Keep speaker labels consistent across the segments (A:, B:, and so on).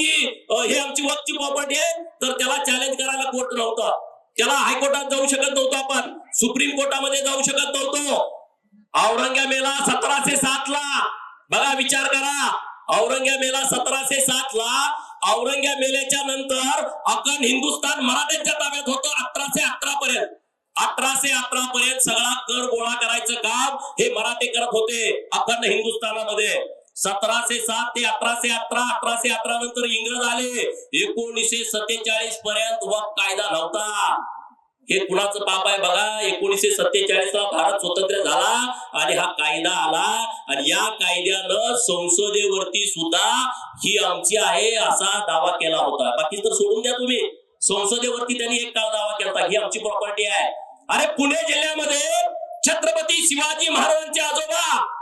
A: व्यक्ती हे आमची वक्ती प्रॉपर्टी आहे तर त्याला चॅलेंज करायला कोर्ट नव्हता. त्याला हायकोर्टात जाऊ शकत नव्हतो आपण. सुप्रीम कोर्टामध्ये जाऊ शकत नव्हतो. औरंगजेबेला सतराशे सात ला बघा विचार करा. औरंगजेबेला सतराशे सात ला औरंगजेबेल्याच्या नंतर अखंड हिंदुस्थान मराठ्यांच्या ताब्यात होतो अठराशे अठरा पर्यंत. अठराशे अठरा पर्यंत सगळा कर गोळा करायचं काम हे मराठे करत होते अखंड हिंदुस्थानामध्ये. सतराशे सात ते अठराशे अठरा अठराशे अठरा नंतर इंग्रज आले. एकोणीसशे सत्तेचाळीस पर्यंत वक कायदा नव्हता. हे कुणाचं पाप आहे बघा. एकोणीसशे सत्तेचाळीस ला भारत स्वतंत्र झाला आणि हा कायदा आला. आणि या कायद्यानं संसदेवरती सुद्धा ही आमची आहे असा दावा केला होता. बाकी तर सोडून द्या तुम्ही. संसदेवरती त्यांनी एक काळ दावा केला ही आमची प्रॉपर्टी आहे. अरे पुणे जिल्ह्यामध्ये छत्रपती शिवाजी महाराजांचे आजोबा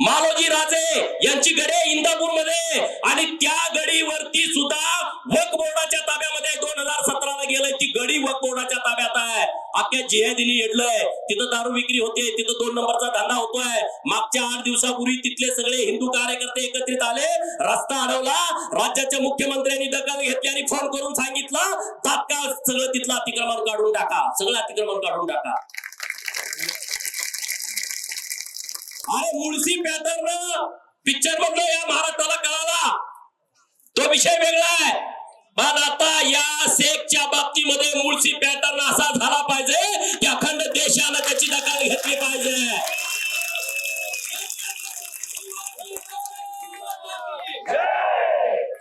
A: मालोजी राजे यांची गडे इंदापूरमध्ये आणि त्या गडीवरती सुद्धा वक बोर्डाच्या ताब्यामध्ये दोन हजार सतराला गेलंय. ती गडी वक बोर्डाच्या ताब्यात आहे. अख्ख्या जिहादिनी येडलंय. तिथं दारू विक्री होते. तिथं दोन नंबरचा धंदा होतोय. मागच्या आठ दिवसापूर्वी तिथले सगळे हिंदू कार्यकर्ते एकत्रित आले. रस्ता अडवला. राज्याच्या मुख्यमंत्र्यांनी दखल घेतली आणि फोन करून सांगितलं तात्काळ सगळं तिथलं अतिक्रमण काढून टाका. सगळं अतिक्रमण काढून टाका. अरे मुळशी पॅटर्न पिक्चर बघलो या महाराष्ट्राला कळाला. तो विषय वेगळा आहे. पण आता या सेकच्या बाबतीमध्ये मुळशी पॅटर्न असा झाला पाहिजे की अखंड देशानं त्याची दखल घेतली पाहिजे.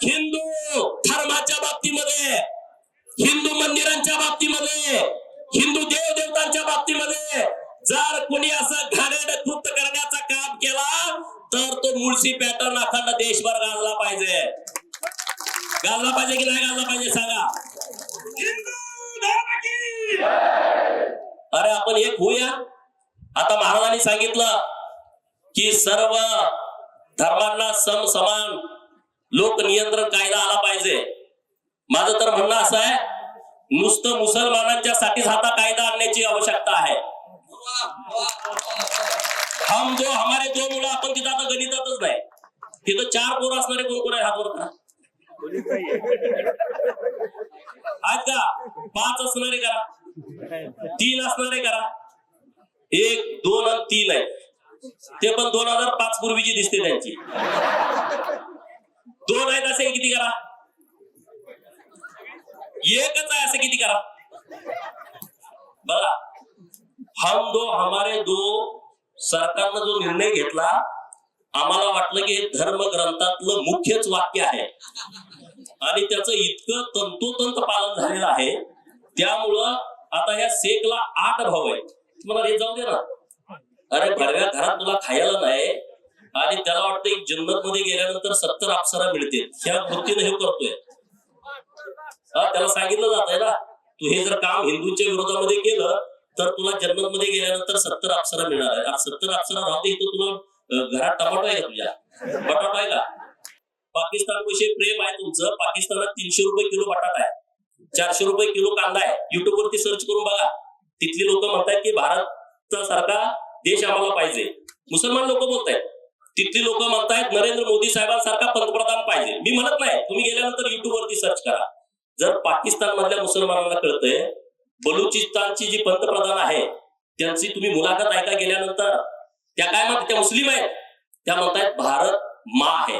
A: हिंदू धर्माच्या बाबतीमध्ये हिंदू मंदिरांच्या बाबतीमध्ये हिंदू देवदेवतांच्या बाबतीमध्ये जर कोणी असं घाणेरडं कृत्य करण्याचा काम केला तर तो मुळशी पॅटर्न अखंड देशभर गाजला पाहिजे. गाजला पाहिजे की नाही गाजला पाहिजे सांगा. अरे आपण एक होऊया. आता महाराजांनी सांगितलं की सर्व धर्मांना सम समान लोक नियंत्रण कायदा आला पाहिजे. माझं तर म्हणणं असं आहे नुसतं मुसलमानांच्या साठीच हाता कायदा आणण्याची आवश्यकता आहे. हम जो हमारे दो मुलं आपण तिथं आता गणितातच नाही. तिथं चार पोर असणारे कोण कोण आहे हा वर आज का? पाच असणारे करा. तीन असणारे करा. एक दोन आणि तीन आहे. ते पण दोन हजार पाच पूर्वीची दिसते त्यांची. दोन आहेत असे किती करा? एकच आहे असे किती करा? बघा. हम दो हमारे दो सरकारनं जो निर्णय घेतला आम्हाला वाटलं की हे धर्म ग्रंथातलं मुख्यच वाक्य आहे. आणि त्याचं इतकं तंतोतंत पालन झालेलं आहे. त्यामुळं आता ह्या शेखला आठ भाव आहेत. तुम्हाला हे जाऊ दे ना. अरे भडव्या घरात तुला खायला नाही. आणि त्याला वाटतं की जन्नत मध्ये गेल्यानंतर सत्तर अप्सरा मिळतील. ह्या वृत्तीने हे करतोय. हा, त्याला सांगितलं जात आहे ना. तू हे जर काम हिंदूंच्या विरोधामध्ये केलं तर तुला जर्मनमध्ये गेल्यानंतर सत्तर अप्सरा मिळणार आहे. आणि सत्तर अप्सरा राहते इथं तुला घरात टमाटो आहे का तुझ्या? बटाटा आहे का? पाकिस्तान विषयी प्रेम आहे तुमचं. पाकिस्तानात तीनशे रुपये किलो बटाटा आहे. चारशे रुपये किलो कांदा आहे. युट्यूब वरती सर्च करून बघा. तिथली लोक म्हणतात की भारत सारखा देश आम्हाला पाहिजे. मुसलमान लोक बोलतायत. तिथली लोक म्हणतायत नरेंद्र मोदी साहेबांसारखा पंतप्रधान पाहिजे. मी म्हणत नाही. तुम्ही गेल्यानंतर युट्यूब वरती सर्च करा. जर पाकिस्तान मधल्या मुसलमानांना कळतंय बलुचिस्तानची जी पंतप्रधान आहे त्यांची तुम्ही मुलाखत ऐका गेल्यानंतर त्या काय म्हणतात त्या मुस्लिम आहेत. त्या म्हणतायत भारत मा आहे.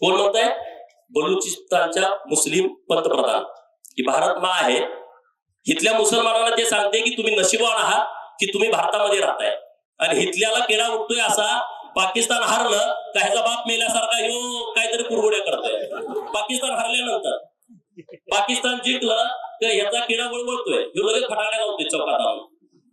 A: कोण म्हणतायत? बलुचिस्तानच्या मुस्लिम पंतप्रधान. की भारत मा आहे. इथल्या मुसलमानांना ते सांगते की तुम्ही नशिबवान आहात की तुम्ही भारतामध्ये राहताय. आणि इथल्याला केडा उठतोय असा पाकिस्तान हारलं का ह्याचा बाप मेल्यासारखा यो काहीतरी कुरगुड्या करतोय. पाकिस्तान हरल्यानंतर. पाकिस्तान जिंकलं तर ह्याचा किडा वळवळतोय ह्यो लगेच फटाकड्या लावतोय चौकात